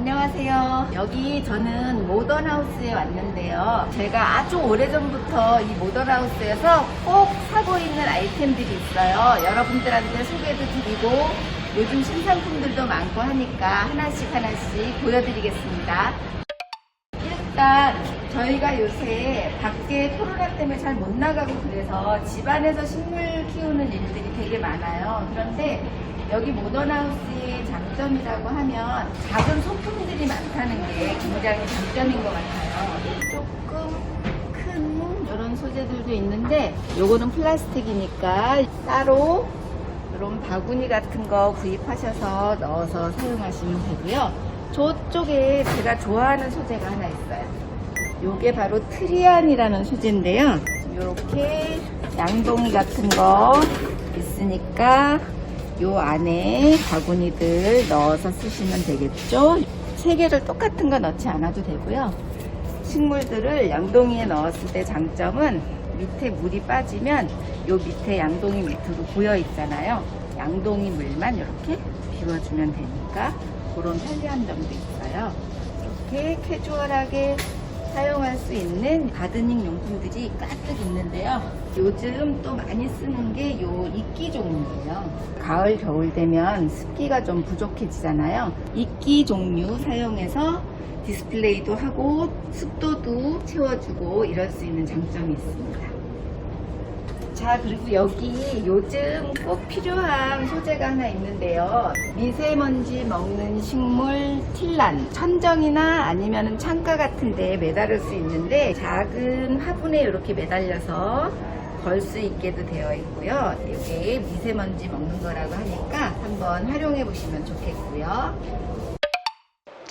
안녕하세요. 여기 저는 모던하우스에 왔는데요. 제가 아주 오래전부터 이 모던하우스에서 꼭 사고 있는 아이템들이 있어요. 여러분들한테 소개도 드리고 요즘 신상품들도 많고 하니까 하나씩 하나씩 보여드리겠습니다. 일단 저희가 요새 밖에 코로나 때문에 잘 못 나가고 그래서 집안에서 식물 키우는 일들이 되게 많아요. 그런데 여기 모던하우스의 장점이라고 하면 작은 소품들이 많다는 게 굉장히 장점인 것 같아요. 조금 큰 이런 소재들도 있는데 요거는 플라스틱이니까 따로 이런 바구니 같은 거 구입하셔서 넣어서 사용하시면 되고요. 저쪽에 제가 좋아하는 소재가 하나 있어요. 요게 바로 트리안이라는 소재인데요. 이렇게 양동이 같은 거 있으니까 요 안에 바구니들 넣어서 쓰시면 되겠죠. 세 개를 똑같은 거 넣지 않아도 되고요. 식물들을 양동이에 넣었을 때 장점은 밑에 물이 빠지면 요 밑에 양동이 밑으로 고여 있잖아요. 양동이 물만 이렇게 비워주면 되니까 그런 편리한 점도 있어요. 이렇게 캐주얼하게 사용할 수 있는 가드닝 용품들이 가득 있는데요. 요즘 또 많이 쓰는 게 요 이끼 종류예요. 가을, 겨울 되면 습기가 좀 부족해지잖아요. 이끼 종류 사용해서 디스플레이도 하고 습도도 채워주고 이럴 수 있는 장점이 있습니다. 자, 그리고 여기 요즘 꼭 필요한 소재가 하나 있는데요. 미세먼지 먹는 식물 틸란. 천정이나 아니면 창가 같은 데에 매달을 수 있는데 작은 화분에 이렇게 매달려서 걸 수 있게도 되어 있고요. 이게 미세먼지 먹는 거라고 하니까 한번 활용해 보시면 좋겠고요.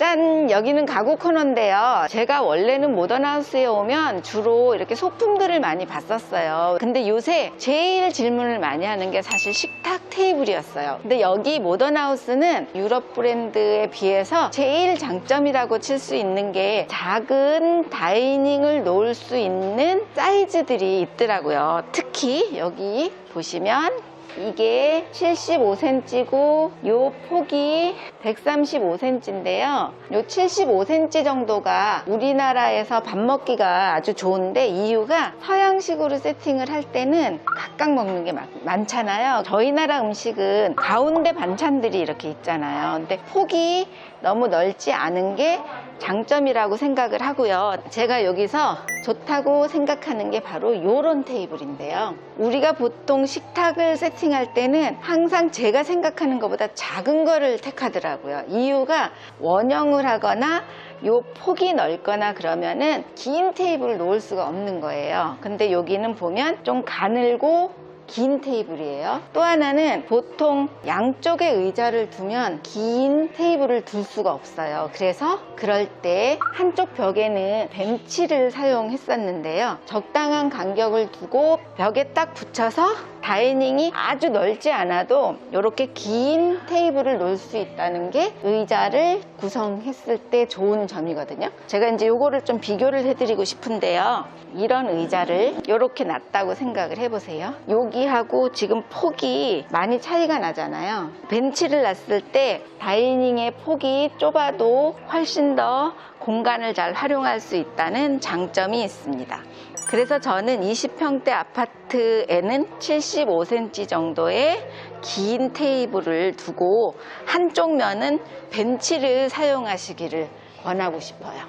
짠! 여기는 가구 코너인데요. 제가 원래는 모던하우스에 오면 주로 이렇게 소품들을 많이 봤었어요. 근데 요새 제일 질문을 많이 하는 게 사실 식탁 테이블이었어요. 근데 여기 모던하우스는 유럽 브랜드에 비해서 제일 장점이라고 칠 수 있는 게 작은 다이닝을 놓을 수 있는 사이즈들이 있더라고요. 특히 여기 보시면 이게 75cm고 요 폭이 135cm인데요. 요 75cm 정도가 우리나라에서 밥 먹기가 아주 좋은데 이유가 서양식으로 세팅을 할 때는 각각 먹는 게 많, 많잖아요. 저희 나라 음식은 가운데 반찬들이 이렇게 있잖아요. 근데 폭이 너무 넓지 않은 게 장점이라고 생각을 하고요. 제가 여기서 좋다고 생각하는 게 바로 이런 테이블인데요. 우리가 보통 식탁을 세팅할 때는 항상 제가 생각하는 것보다 작은 거를 택하더라고요. 이유가 원형을 하거나 요 폭이 넓거나 그러면은 긴 테이블을 놓을 수가 없는 거예요. 근데 여기는 보면 좀 가늘고 긴 테이블이에요. 또 하나는 보통 양쪽에 의자를 두면 긴 테이블을 둘 수가 없어요. 그래서 그럴 때 한쪽 벽에는 벤치를 사용했었는데요. 적당한 간격을 두고 벽에 딱 붙여서 다이닝이 아주 넓지 않아도 이렇게 긴 테이블을 놓을 수 있다는 게 의자를 구성했을 때 좋은 점이거든요. 제가 이제 요거를 좀 비교를 해드리고 싶은데요. 이런 의자를 이렇게 놨다고 생각을 해보세요. 여기하고 지금 폭이 많이 차이가 나잖아요. 벤치를 놨을 때 다이닝의 폭이 좁아도 훨씬 더 공간을 잘 활용할 수 있다는 장점이 있습니다. 그래서 저는 20평대 아파트에는 75cm 정도의 긴 테이블을 두고 한쪽 면은 벤치를 사용하시기를 원하고 싶어요.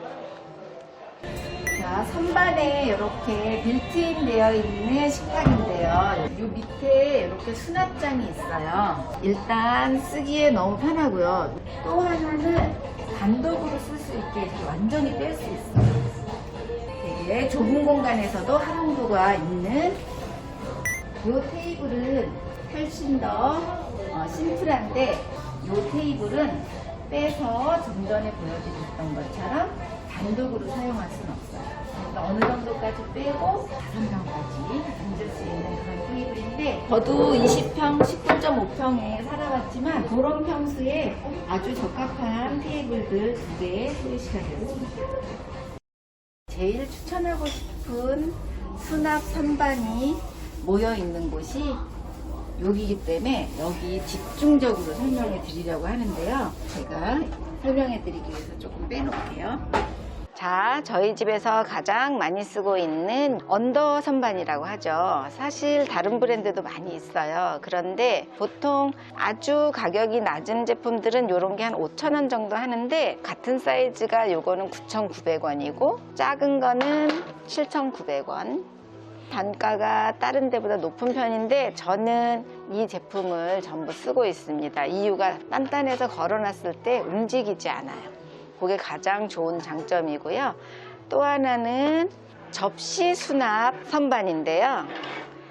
자, 선반에 이렇게 빌트인 되어 있는 식탁인데요. 이 밑에 이렇게 수납장이 있어요. 일단 쓰기에 너무 편하고요. 또 하나는 단독으로 쓸 수 있게 이렇게 완전히 뺄 수 있어요. 되게 좁은 공간에서도 활용도가 있는 이 테이블은 훨씬 더 어, 심플한데 이 테이블은 빼서 좀 전에 보여드렸던 것처럼 단독으로 사용할 수는 없어요. 그러니까 어느 정도까지 빼고 다섯 명까지 앉을 수 있는 그런 테이블인데 저도 20평, 19.5평에 살아봤지만 그런 평수에 아주 적합한 테이블들 두개 소개시켜 드렸습니다. 제일 추천하고 싶은 수납 선반이 모여 있는 곳이 여기이기 때문에 여기 집중적으로 설명해 드리려고 하는데요. 제가 설명해 드리기 위해서 조금 빼놓을게요. 자, 저희 집에서 가장 많이 쓰고 있는 언더 선반이라고 하죠. 사실 다른 브랜드도 많이 있어요. 그런데 보통 아주 가격이 낮은 제품들은 이런 게 한 5,000원 정도 하는데 같은 사이즈가 요거는 9,900원이고 작은 거는 7,900원. 단가가 다른 데보다 높은 편인데 저는 이 제품을 전부 쓰고 있습니다. 이유가 단단해서 걸어놨을 때 움직이지 않아요. 그게 가장 좋은 장점이고요. 또 하나는 접시 수납 선반인데요.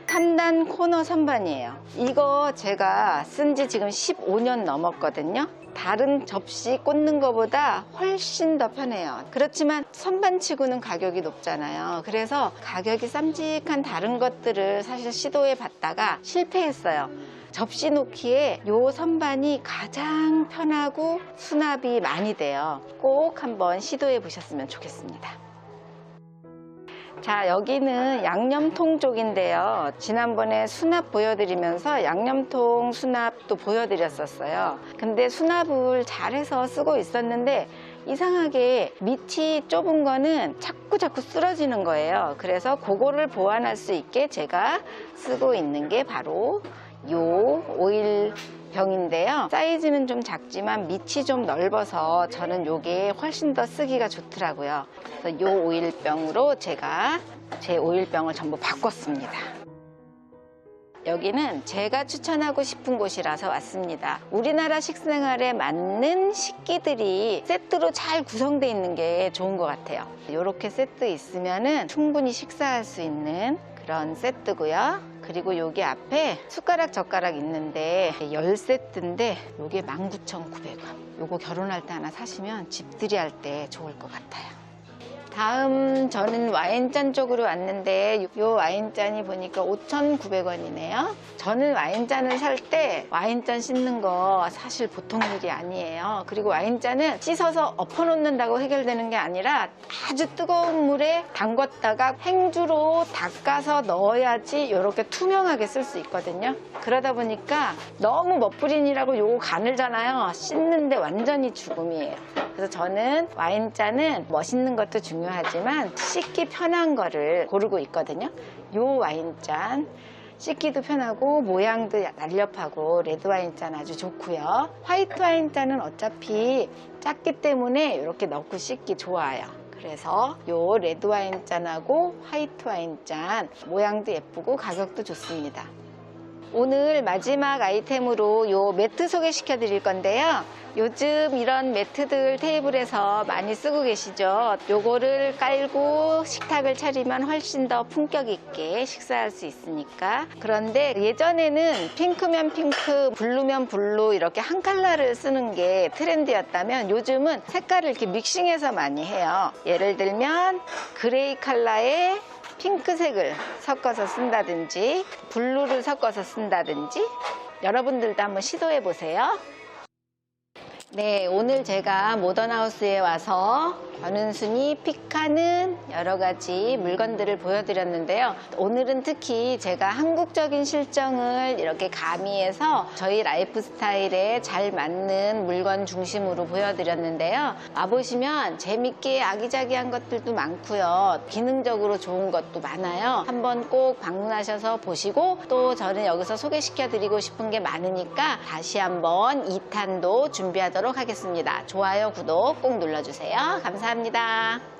3단 코너 선반이에요. 이거 제가 쓴 지 지금 15년 넘었거든요. 다른 접시 꽂는 것보다 훨씬 더 편해요. 그렇지만 선반치고는 가격이 높잖아요. 그래서 가격이 쌈직한 다른 것들을 사실 시도해 봤다가 실패했어요. 접시 놓기에 요 선반이 가장 편하고 수납이 많이 돼요. 꼭 한번 시도해 보셨으면 좋겠습니다. 자, 여기는 양념통 쪽인데요. 지난번에 수납 보여드리면서 양념통 수납도 보여드렸었어요. 근데 수납을 잘해서 쓰고 있었는데 이상하게 밑이 좁은 거는 자꾸 자꾸 쓰러지는 거예요. 그래서 그거를 보완할 수 있게 제가 쓰고 있는 게 바로 요 오일 병인데요. 사이즈는 좀 작지만 밑이 좀 넓어서 저는 요게 훨씬 더 쓰기가 좋더라고요. 그래서 요 오일병으로 제가 제 오일병을 전부 바꿨습니다. 여기는 제가 추천하고 싶은 곳이라서 왔습니다. 우리나라 식생활에 맞는 식기들이 세트로 잘 구성되어 있는 게 좋은 것 같아요. 이렇게 세트 있으면 충분히 식사할 수 있는 그런 세트고요. 그리고 여기 앞에 숟가락 젓가락 있는데 10세트인데 이게 19,900원. 요거 결혼할 때 하나 사시면 집들이 할 때 좋을 것 같아요. 다음 저는 와인잔 쪽으로 왔는데 이 와인잔이 보니까 5,900원이네요. 저는 와인잔을 살 때 와인잔 씻는 거 사실 보통 일이 아니에요. 그리고 와인잔은 씻어서 엎어놓는다고 해결되는 게 아니라 아주 뜨거운 물에 담궜다가 행주로 닦아서 넣어야지 이렇게 투명하게 쓸 수 있거든요. 그러다 보니까 너무 멋부린이라고 요거 가늘잖아요. 씻는데 완전히 죽음이에요. 그래서 저는 와인잔은 멋있는 것도 중요하지만 씻기 편한 거를 고르고 있거든요. 요 와인잔 씻기도 편하고 모양도 날렵하고 레드 와인잔 아주 좋고요. 화이트 와인잔은 어차피 작기 때문에 이렇게 넣고 씻기 좋아요. 그래서 요 레드 와인잔하고 화이트 와인잔 모양도 예쁘고 가격도 좋습니다. 오늘 마지막 아이템으로 요 매트 소개시켜 드릴 건데요. 요즘 이런 매트들 테이블에서 많이 쓰고 계시죠. 요거를 깔고 식탁을 차리면 훨씬 더 품격 있게 식사할 수 있으니까. 그런데 예전에는 핑크면 핑크, 블루면 블루 이렇게 한 컬러를 쓰는 게 트렌드였다면 요즘은 색깔을 이렇게 믹싱해서 많이 해요. 예를 들면 그레이 컬러에 핑크색을 섞어서 쓴다든지 블루를 섞어서 쓴다든지 여러분들도 한번 시도해 보세요. 네, 오늘 제가 모던하우스에 와서 권은순이 픽하는 여러 가지 물건들을 보여드렸는데요. 오늘은 특히 제가 한국적인 실정을 이렇게 가미해서 저희 라이프 스타일에 잘 맞는 물건 중심으로 보여드렸는데요. 와보시면 재밌게 아기자기한 것들도 많고요. 기능적으로 좋은 것도 많아요. 한번 꼭 방문하셔서 보시고 또 저는 여기서 소개시켜드리고 싶은 게 많으니까 다시 한번 2탄도 준비하 도록 하겠습니다. 좋아요, 구독 꼭 눌러주세요. 감사합니다.